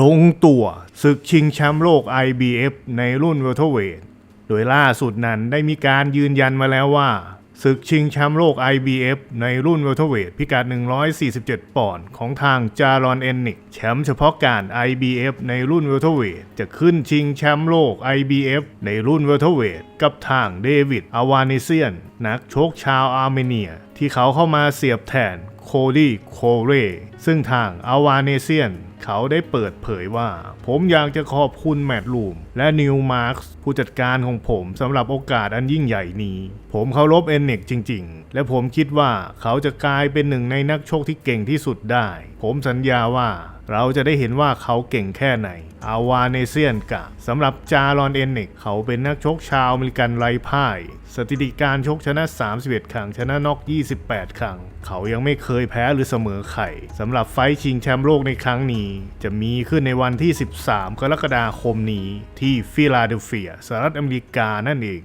ลงตัวศึกชิงแชมป์โลก IBF ในรุ่นเวลเทอร์เวทโดยล่าสุดนั้นได้มีการยืนยันมาแล้วว่าศึกชิงแชมป์โลก IBF ในรุ่นเวลเทอร์เวทพิกัด 147 ปอนด์ของทางจารอนเอนนิกแชมป์เฉพาะการ IBF ในรุ่นเวลเทอร์เวทจะขึ้นชิงแชมป์โลก IBF ในรุ่นเวลเทอร์เวทกับทางเดวิดอาวานิเซียน นักชกชาวอาร์เมเนีย ที่เขาเข้ามาเสียบแทน โคลีโคเร ซึ่งทางอาวาเนเซียน เขาได้เปิดเผยว่า ผมอยากจะขอบคุณแมตลูม และนิวมาร์คผู้จัดการของผมสำหรับโอกาสอันยิ่งใหญ่นี้ ผมเคารพเอนเน็กจริง ๆ และผมคิดว่าเขาจะกลายเป็นหนึ่งในนักโชคที่เก่งที่สุดได้ ผมสัญญาว่าเราจะได้เห็นว่าเขาเก่งแค่ไหน อาวาเนเซียนกะสำหรับจารอนเอนน็กเขาเป็นนักชกชาวอเมริกันไร้พ่าย สถิติการชกชนะ 31 ครั้ง ชนะน็อก 28 ครั้ง เขายังไม่เคยแพ้หรือเสมอใครสำหรับไฟชิงแชมป์โลกในครั้งนี้ จะมีขึ้นในวันที่ 13 กรกฎาคมนี้ ที่ฟิลาเดลเฟียสหรัฐอเมริกานั่นเอง